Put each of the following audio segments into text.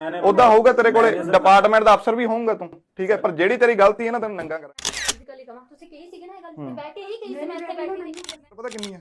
ਉਦਾਂ ਹੋਊਗਾ ਤੇਰੇ ਕੋਲੇ ਡਿਪਾਰਟਮੈਂਟ ਦਾ ਅਫਸਰ ਵੀ ਹੋਊਗਾ ਤੂੰ ਠੀਕ ਹੈ? ਪਰ ਜਿਹੜੀ ਤੇਰੀ ਗਲਤੀ ਹੈ ਨਾ ਤੈਨੂੰ ਨੰਗਾ ਕਰ ਫਿਜ਼ੀਕਲੀ ਕਮਾ ਤੁਸੀਂ ਕਹੀ ਸੀਗੇ ਨਾ ਇਹ ਗੱਲ ਤੇ ਬੈਠ ਕੇ ਹੀ ਕਹੀ ਸੀ ਮੈਂ ਇੱਥੇ ਬੈਠੀ ਸੀ ਪਤਾ ਕਿੰਨੀ ਹੈ?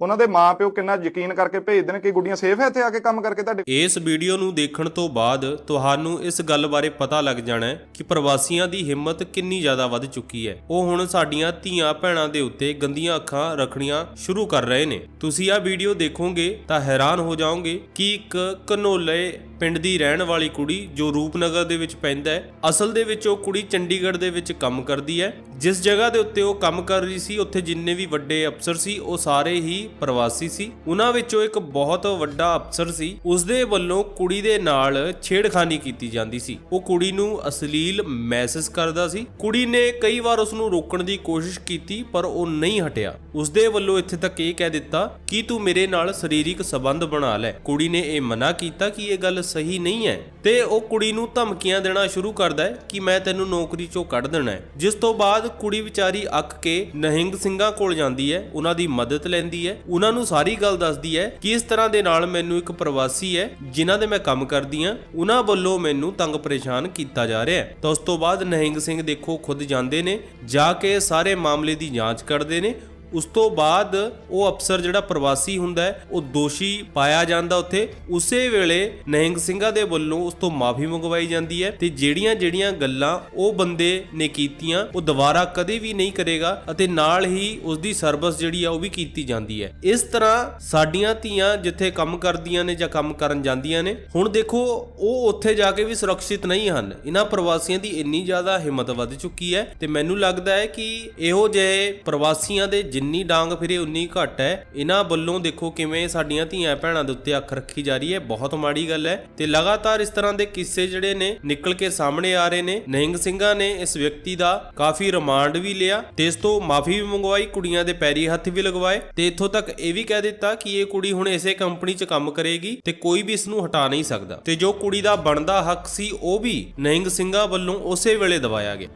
ਉਹਨਾਂ ਦੇ ਮਾਪਿਓ ਕਿੰਨਾ ਯਕੀਨ ਕਰਕੇ ਭੇਜਦੇ ਨੇ ਕਿ ਗੁੱਡੀਆਂ ਸੇਫ ਹੈ ਇੱਥੇ ਆ ਕੇ ਕੰਮ ਕਰਕੇ ਤੁਹਾਡੇ ਇਸ ਵੀਡੀਓ ਨੂੰ ਦੇਖਣ ਤੋਂ ਬਾਅਦ ਤੁਹਾਨੂੰ ਇਸ ਗੱਲ ਬਾਰੇ ਪਤਾ ਲੱਗ ਜਾਣਾ ਹੈ ਕਿ ਪ੍ਰਵਾਸੀਆਂ ਦੀ ਹਿੰਮਤ ਕਿੰਨੀ ਜ਼ਿਆਦਾ ਵੱਧ ਚੁੱਕੀ ਹੈ। ਉਹ ਹੁਣ ਸਾਡੀਆਂ ਧੀਆਂ ਭੈਣਾਂ ਦੇ ਉੱਤੇ ਗੰਦੀਆਂ ਅੱਖਾਂ ਰੱਖਣੀਆਂ ਸ਼ੁਰੂ ਕਰ ਰਹੇ ਨੇ। ਤੁਸੀਂ ਆਹ ਵੀਡੀਓ ਦੇਖੋਗੇ ਤਾਂ ਹੈਰਾਨ ਹੋ ਜਾਓਗੇ ਕਿ ਇੱਕ ਕਨੋਲੇ ਪਿੰਡ ਦੀ ਰਹਿਣ ਵਾਲੀ ਕੁੜੀ ਜੋ ਰੂਪਨਗਰ ਦੇ ਵਿੱਚ ਪੈਂਦਾ ਹੈ, ਅਸਲ ਦੇ ਵਿੱਚ ਉਹ ਕੁੜੀ ਚੰਡੀਗੜ੍ਹ ਦੇ ਵਿੱਚ ਕੰਮ ਕਰਦੀ ਹੈ। ਜਿਸ ਜਗ੍ਹਾ ਦੇ ਉੱਤੇ ਉਹ ਕੰਮ ਕਰ ਰਹੀ ਸੀ, ਉੱਥੇ ਜਿੰਨੇ ਵੀ ਵੱਡੇ ਅਫਸਰ ਸੀ, ਉਹ ਸਾਰੇ ਹੀ ਪ੍ਰਵਾਸੀ ਸੀ। ਉਹਨਾਂ ਵਿੱਚੋਂ ਇੱਕ ਬਹੁਤ ਵੱਡਾ ਅਫਸਰ ਸੀ ਉਸ ਦੇ ਵੱਲੋਂ ਕੁੜੀ ਦੇ ਨਾਲ ਛੇੜਖਾਨੀ ਕੀਤੀ ਜਾਂਦੀ ਸੀ। ਉਹ ਕੁੜੀ ਨੂੰ ਅਸ਼ਲੀਲ ਮੈਸੇਜ ਕਰਦਾ ਸੀ। ਕੁੜੀ ਨੇ ਕਈ ਵਾਰ ਉਸ ਨੂੰ ਰੋਕਣ ਦੀ ਕੋਸ਼ਿਸ਼ ਕੀਤੀ, ਪਰ ਉਹ ਨਹੀਂ ਹਟਿਆ। ਉਸ ਦੇ ਵੱਲੋਂ ਇੱਥੇ ਤੱਕ ਇਹ ਕਹਿ ਦਿੱਤਾ ਕਿ ਤੂੰ ਮੇਰੇ ਨਾਲ ਸਰੀਰਕ ਸੰਬੰਧ ਬਣਾ ਲੈ। ਕੁੜੀ ਨੇ ਇਹ ਮਨਾ ਕੀਤਾ ਕਿ ਇਹ ਗੱਲ ਸਹੀ ਨਹੀਂ ਹੈ। ਤੇ ਉਹ ਕੁੜੀ ਨੂੰ ਧਮਕੀਆਂ ਦੇਣਾ ਸ਼ੁਰੂ ਕਰਦਾ ਹੈ ਕਿ ਮੈਂ ਤੈਨੂੰ ਨੌਕਰੀ ਚੋਂ ਕੱਢ ਦੇਣਾ ਹੈ। ਜਿਸ ਤੋਂ ਬਾਅਦ ਕੁੜੀ ਵਿਚਾਰੀ ਅੱਕ ਕੇ ਨਹਿੰਗ ਸਿੰਘਾਂ ਕੋਲ ਜਾਂਦੀ ਹੈ, ਉਹਨਾਂ ਦੀ ਮਦਦ ਲੈਂਦੀ ਹੈ। ਉਹਨਾਂ ਨੂੰ ਸਾਰੀ ਗੱਲ ਦੱਸਦੀ ਹੈ ਕਿ ਇਸ ਤਰ੍ਹਾਂ ਦੇ ਨਾਲ ਮੈਨੂੰ ਇੱਕ ਪ੍ਰਵਾਸੀ ਹੈ, ਜਿਨ੍ਹਾਂ ਦੇ ਮੈਂ ਕੰਮ ਕਰਦੀ ਹਾਂ। ਉਹਨਾਂ ਵੱਲੋਂ ਮੈਨੂੰ ਤੰਗ ਪਰੇਸ਼ਾਨ ਕੀਤਾ ਜਾ ਰਿਹਾ ਹੈ। ਤਾਂ ਉਸ ਤੋਂ ਬਾਅਦ ਨਹਿੰਗ ਸਿੰਘ ਦੇਖੋ ਖੁਦ ਜਾਂਦੇ ਨੇ, ਜਾ ਕੇ ਸਾਰੇ ਮਾਮਲੇ ਦੀ ਜਾਂਚ ਕਰਦੇ ਨੇ। ਉਸ ਤੋਂ ਬਾਅਦ ਉਹ ਅਫਸਰ ਜਿਹੜਾ ਪ੍ਰਵਾਸੀ ਹੁੰਦਾ ਉਹ ਦੋਸ਼ੀ ਪਾਇਆ ਜਾਂਦਾ ਉੱਥੇ। ਉਸੇ ਵੇਲੇ ਨਹਿੰਗ ਸਿੰਘਾਂ ਦੇ ਵੱਲੋਂ ਉਸ ਤੋਂ ਮਾਫੀ ਮੰਗਵਾਈ ਜਾਂਦੀ ਹੈ ਤੇ ਜਿਹੜੀਆਂ ਜਿਹੜੀਆਂ ਗੱਲਾਂ ਉਹ ਬੰਦੇ ਨੇ ਕੀਤੀਆਂ, ਉਹ ਦੁਬਾਰਾ ਕਦੇ ਵੀ ਨਹੀਂ ਕਰੇਗਾ ਅਤੇ ਨਾਲ ਹੀ ਉਸ ਦੀ ਸਰਵਿਸ ਜਿਹੜੀ ਆ ਉਹ ਵੀ ਕੀਤੀ ਜਾਂਦੀ ਹੈ। ਇਸ ਤਰ੍ਹਾਂ ਸਾਡੀਆਂ ਧੀਆਂ ਜਿੱਥੇ ਕੰਮ ਕਰਦੀਆਂ ਨੇ ਜਾਂ ਕੰਮ ਕਰਨ ਜਾਂਦੀਆਂ ਨੇ, ਹੁਣ ਦੇਖੋ ਉਹ ਉੱਥੇ ਜਾ ਕੇ ਵੀ ਸੁਰੱਖਿਅਤ ਨਹੀਂ ਹਨ। ਇਹਨਾਂ ਪ੍ਰਵਾਸੀਆਂ ਦੀ ਇੰਨੀ ਜ਼ਿਆਦਾ ਹਿੰਮਤ ਵੱਧ ਚੁੱਕੀ ਹੈ ਤੇ ਮੈਨੂੰ ਲੱਗਦਾ ਹੈ ਕਿ ਇਹੋ ਜਿਹੇ ਪ੍ਰਵਾਸੀਆਂ ਦੇ ਜਿੰਨੀ ਡਾਂਗ ਫਿਰੇ ਉਨੀ ਘੱਟ ਹੈ। ਇਹਨਾਂ ਵੱਲੋਂ ਦੇਖੋ ਕਿਵੇਂ ਸਾਡੀਆਂ ਧੀਆਂ ਭੈਣਾਂ ਦੇ ਉੱਤੇ ਅੱਖ ਰੱਖੀ ਜਾ ਰਹੀ ਹੈ। ਬਹੁਤ ਮਾੜੀ ਗੱਲ ਹੈ। ਤੇ ਲਗਾਤਾਰ ਇਸ ਤਰ੍ਹਾਂ ਦੇ ਕਿੱਸੇ ਜਿਹੜੇ ਨੇ, ਨਿਕਲ ਕੇ ਸਾਹਮਣੇ ਆ ਰਹੇ ਨੇ। ਨਿਹੰਗ ਸਿੰਘਾਂ ਨੇ ਇਸ ਵਿਅਕਤੀ ਦਾ ਕਾਫੀ ਰਿਮਾਂਡ ਵੀ ਲਿਆ। ਤੇ ਇਸ ਤੋਂ ਮਾਫੀ ਵੀ ਮੰਗਵਾਈ, ਕੁੜੀਆਂ ਦੇ ਪੈਰੀ ਹੱਥ ਵੀ ਲਗਵਾਏ। ਤੇ ਇੱਥੋਂ ਤੱਕ ਇਹ ਵੀ ਕਹਿ ਦਿੱਤਾ ਕਿ ਇਹ ਕੁੜੀ ਹੁਣ ਇਸੇ ਕੰਪਨੀ 'ਚ ਕੰਮ ਕਰੇਗੀ ਤੇ ਕੋਈ ਵੀ ਇਸ ਨੂੰ ਹਟਾ ਨਹੀਂ ਸਕਦਾ। ਤੇ ਜੋ ਕੁੜੀ ਦਾ ਬਣਦਾ ਹੱਕ ਸੀ, ਉਹ ਵੀ ਨਹਿੰਗ ਸਿੰਘਾਂ ਵੱਲੋਂ ਉਸੇ ਵੇਲੇ ਦਵਾਇਆ ਗਿਆ।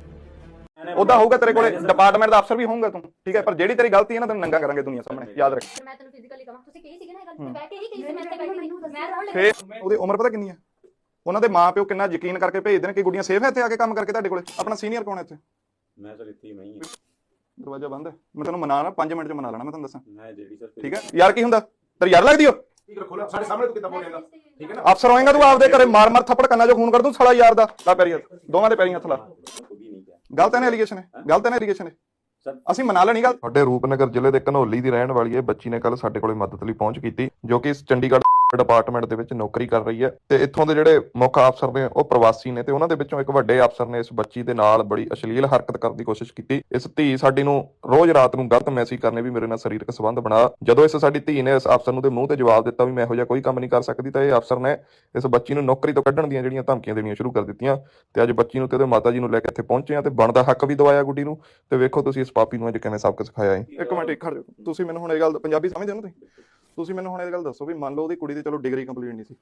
ਉਦਾਂ ਹੋਊਗਾ ਤੇਰੇ ਕੋਲੇ ਡਿਪਾਰਟਮੈਂਟ ਦਾ ਅਫਸਰ ਵੀ ਹੋਊਗਾ ਤੂੰ ਠੀਕ ਹੈ ਪਰ ਜਿਹੜੀ ਤੇਰੀ ਗਲਤੀ ਹੈ ਨਾ ਤੈਨੂੰ ਨੰਗਾ ਕਰਾਂਗੇ ਦੁਨੀਆ ਸਾਹਮਣੇ ਯਾਦ ਰੱਖ। ਮੈਂ ਤੈਨੂੰ ਫਿਜ਼ੀਕਲੀ ਕਮਾ ਤੁਸੀਂ ਕਹੀ ਸੀਗੇ ਨਾ ਇਹ ਗੱਲ ਤੇ ਬੈਠ ਕੇ ਹੀ ਕਹੀ ਸੀ ਮੈਂ ਸੀ ਮੈਂ ਰੋਣ ਲੱਗੀ। ਫੇਰ ਉਹਦੀ ਉਮਰ ਪਤਾ ਕਿੰਨੀ ਹੈ? ਉਹਨਾਂ ਦੇ ਮਾਪਿਓ ਕਿੰਨਾ ਯਕੀਨ ਕਰਕੇ ਭੇਜਦੇ ਨੇ ਕਿ ਗੁੱਡੀਆਂ ਸੇਫ ਹੈ ਇੱਥੇ ਆ ਕੇ ਕੰਮ ਕਰਕੇ ਤੁਹਾਡੇ ਕੋਲੇ? ਆਪਣਾ ਸੀਨੀਅਰ ਕੌਣ ਹੈ ਇੱਥੇ? ਮੈਂ ਸਰ ਇੱਥੇ ਹੀ ਮੈਂ ਹੀ ਹਾਂ। ਦਰਵਾਜ਼ਾ ਬੰਦ ਹੈ। ਮੈਂ ਤੈਨੂੰ ਮਨਾ ਲਾ 5 ਮਿੰਟ ਚ ਮਨਾ ਲੈਣਾ ਮੈਂ ਤੁਹਾਨੂੰ ਦੱਸਾਂ। ਮੈਂ ਜਿਹੜੀ ਸਰ ਠੀਕ ਹੈ? ਯਾਰ ਕੀ ਹੁੰਦਾ? ਤੇਰੀ ਯਾਰ ਲੱਗਦੀ ਹੋ ਠੀਕ ਰੱਖੋ ਸਾਡੇ ਸਾਹਮਣੇ ਤੂੰ ਕਿੱਦਾਂ ਬੋਲੇਗਾ ਠੀਕ ਹੈ ਨਾ? ਅਫਸਰ ਹੋਏਗਾ ਤੂੰ ਆਪਦੇ ਘਰੇ ਮਾਰ ਮਾਰ ਥੱਪੜ ਕੰਨਾਂ 'ਚੋਂ ਖੂਨ ਕਰ ਦੂੰ ਸਾਲਾ ਯਾਰ ਦਾ। ਲਾ ਪੈਰੀ ਹੱਥ। ਦੋਵਾਂ ਦੇ ਪੈਰੀਂ ਹੱਥ ਲਾ। ਉਹ ਵੀ ਨਹੀਂ ਕਿਹਾ ਗਲਤ ਹੈ ਨਾ ਐਲੀਗੇਸ਼ਨ ਹੈ? ਗਲਤ ਹੈ ਨਾ ਐਲੀਗੇਸ਼ਨ ਹੈ ਸਰ। ਅਸੀਂ ਮਨਾ ਲੈਣੀ ਗੱਲ? ਸਾਡੇ ਰੂਪਨਗਰ ਜ਼ਿਲ੍ਹੇ ਦੇ ਘਨੌਲੀ ਦੀ ਰਹਿਣ ਵਾਲੀ ਇਹ ਬੱਚੀ ਨੇ ਕੱਲ ਸਾਡੇ ਕੋਲੇ ਮਦਦ ਲਈ ਪਹੁੰਚ ਕੀਤੀ ਜੋ ਕਿ ਇਸ ਚੰਡੀਗੜ੍ਹ ਡਿਪਾਰਟਮੈਂਟ ਦੇ ਵਿੱਚ ਨੌਕਰੀ ਕਰ ਰਹੀ ਹੈ ਤੇ ਇੱਥੋਂ ਦੇ ਜਿਹੜੇ ਮੁੱਖ ਅਫਸਰ ਨੇ, ਉਹ ਪ੍ਰਵਾਸੀ ਨੇ ਤੇ ਉਹਨਾਂ ਦੇ ਵਿੱਚੋਂ ਇੱਕ ਵੱਡੇ ਅਫਸਰ ਨੇ ਇਸ ਬੱਚੀ ਦੇ ਨਾਲ ਬੜੀ ਅਸ਼ਲੀਲ ਹਰਕਤ ਕਰਨ ਦੀ ਕੋਸ਼ਿਸ਼ ਕੀਤੀ। ਇਸ ਧੀ ਸਾਡੀ ਨੂੰ ਰੋਜ਼ ਰਾਤ ਨੂੰ ਗਲਤ ਮੈਸੇਜ ਕਰਨੇ ਵੀ ਮੇਰੇ ਨਾਲ ਸਰੀਰਕ ਸੰਬੰਧ ਬਣਾ। ਜਦੋਂ ਇਸ ਸਾਡੀ ਧੀ ਨੇ ਇਸ ਅਫਸਰ ਨੂੰ ਦੇ ਮੂੰਹ ਤੇ ਜਵਾਬ ਦਿੱਤਾ ਵੀ ਮੈਂ ਇਹੋ ਜਿਹਾ ਕੋਈ ਕੰਮ ਨਹੀਂ ਕਰ ਸਕਦੀ, ਤਾਂ ਇਹ ਅਫਸਰ ਨੇ ਇਸ ਬੱਚੀ ਨੂੰ ਨੌਕਰੀ ਤੋਂ ਕੱਢਣ ਦੀਆਂ ਜਿਹੜੀਆਂ ਧਮਕੀਆਂ ਦੇਣੀਆਂ ਸ਼ੁਰੂ ਕਰ ਦਿੱਤੀਆਂ ਤੇ ਅੱਜ ਬੱਚੀ ਨੂੰ ਤੇ ਉਹਦੇ ਮਾਤਾ ਜੀ ਨੂੰ ਲੈ ਕੇ ਇੱਥੇ ਪਹੁੰਚੇ ਆ ਤੇ ਬਣਦਾ ਹੱਕ ਵੀ ਦਵਾਇਆ ਗੁੱਡੀ ਨੂੰ। ਤੇ ਵੇਖੋ ਤੁਸੀਂ ਇਸ ਪਾਪੀ ਨੂੰ ਅੱਜ ਕਿਵੇਂ ਸਬਕ ਸਿਖਾਇਆ ਹੈ। ਇੱਕ ਮਿੰਟ, ਇੱਕ ਖੜ ਜਾਓ। ਤੁਸੀਂ ਮੈਨੂੰ ਹੁਣ ਇਹ ਗੱਲ ਪੰਜਾਬੀ ਸਮਝਦੇ ਹੋ ਨਾ ਤੁਸੀਂ? ਤੁਸੀਂ ਮੈਨੂੰ ਹੁਣ ਇਹ ਗੱਲ ਦੱਸੋ ਵੀ ਮੰਨ ਲਓ ਉਹਦੀ ਕੁੜੀ ਦੀ ਚਲੋ ਡਿਗਰੀ ਕੰਪਲੀਟ ਨਹੀਂ ਸੀ।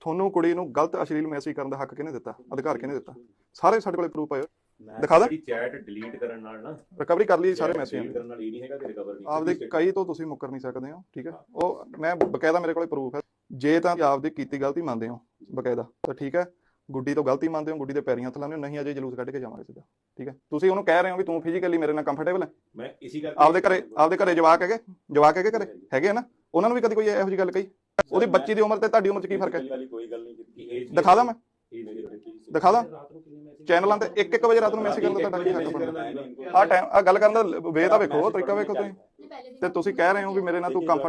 ਤੁਹਾਨੂੰ ਕੁੜੀ ਨੂੰ ਗਲਤ ਅਸ਼ਲੀਲ ਮੈਸੇਜ ਕਰਨ ਦਾ ਹੱਕ ਕਿਹਨੇ ਦਿੱਤਾ? ਅਧਿਕਾਰ ਕਿਹਨੇ ਦਿੱਤਾ? ਸਾਰੇ ਸਾਡੇ ਕੋਲੇ ਪ੍ਰੂਫ ਆਏ। ਦਿਖਾ ਦਾਂ? ਚੈਟ ਡਿਲੀਟ ਕਰਨ ਨਾਲ ਨਾ ਰਿਕਵਰੀ ਕਰ ਲਈ ਸਾਰੇ ਮੈਸੇਜ ਕਰਨ ਨਾਲ ਇਹ ਨਹੀਂ ਹੈਗਾ ਕਿ ਰਿਕਵਰ ਨਹੀਂ ਆਪਦੇ ਕਈ ਤੋਂ ਤੁਸੀਂ ਮੁੱਕਰ ਨਹੀਂ ਸਕਦੇ ਹੋ ਠੀਕ ਹੈ? ਉਹ ਮੈਂ ਬਕਾਇਦਾ ਮੇਰੇ ਕੋਲੇ ਪ੍ਰੂਫ ਹੈ। ਜੇ ਤਾਂ ਆਪਦੀ ਕੀਤੀ ਗਲਤੀ ਮੰਨਦੇ ਹੋ ਬਕਾਇਦਾ ਤਾਂ ਠੀਕ ਹੈ। ਗੁੱਡੀ ਤੋਂ ਗਲਤੀ ਮੰਨਦੇ ਹੋ ਗੁੱਡੀ ਦੇ ਪੈਰੀਂ ਹੱਥ ਲਾਉਂਦੇ ਹੋ ਨਹੀਂ ਅਜੇ ਜਲੂਸ ਕੱਢ ਕੇ ਜਾਵਾਂਗੇ ਸਿੱਧਾ ਠੀਕ ਹੈ? ਤੁਸੀਂ ਉਹਨੂੰ ਕਹਿ ਰਹੇ ਹੋ ਵੀ ਤੂੰ ਫਿਜ਼ੀਕਲੀ ਮੇਰੇ ਨਾਲ ਕੰਫਰਟੇਬਲ ਹੈ? ਮੈਂ ਇਸੀ ਕਰਕੇ ਆਪਦੇ ਘਰੇ ਆਪਦੇ ਘਰੇ ਜਵਾਕ ਹੈਗੇ? ਜਵਾਕ ਹੈਗੇ ਘਰੇ? ਹੈਗੇ ਨਾ? ਉਹਨਾਂ ਨੂੰ ਵੀ ਕਦੀ ਕੋਈ ਇਹੋ ਜਿਹੀ ਗੱਲ ਕਹੀ? ਉਹਦੀ ਬੱਚੀ ਦੀ ਉਮਰ ਤੇ ਤੁਹਾਡੀ ਉਮਰ 'ਚ ਕੀ ਫ਼ਰਕ ਹੈ? ਕੋਈ ਗੱਲ ਨਹੀਂ ਕੀਤੀ ਦਿਖਾ ਦਾਂ ਮੈਂ। ਦਿਖਾ ਦਾਂ? ਚੈਨਲਾਂ ਤੇ 1-1 ਵਜੇ ਰਾਤ ਨੂੰ ਮੈਸੇਜ ਕਰਨ ਦਾ ਤੁਹਾਡਾ ਕੀ ਹੱਕ ਬਣਦਾ। ਆ ਟਾਈਮ ਆ ਗੱਲ ਕਰਨ ਦਾ ਵੇ ਤਾਂ ਵੇਖੋ ਤਰੀਕਾ ਵੇਖੋ ਤੁਸੀਂ। ਤੇ ਤੁਸੀਂ ਕਹਿ ਰਹੇ ਹੋ ਵੀ ਮੇਰੇ ਨਾਲ ਤੂੰ ਕੰਫਰਟ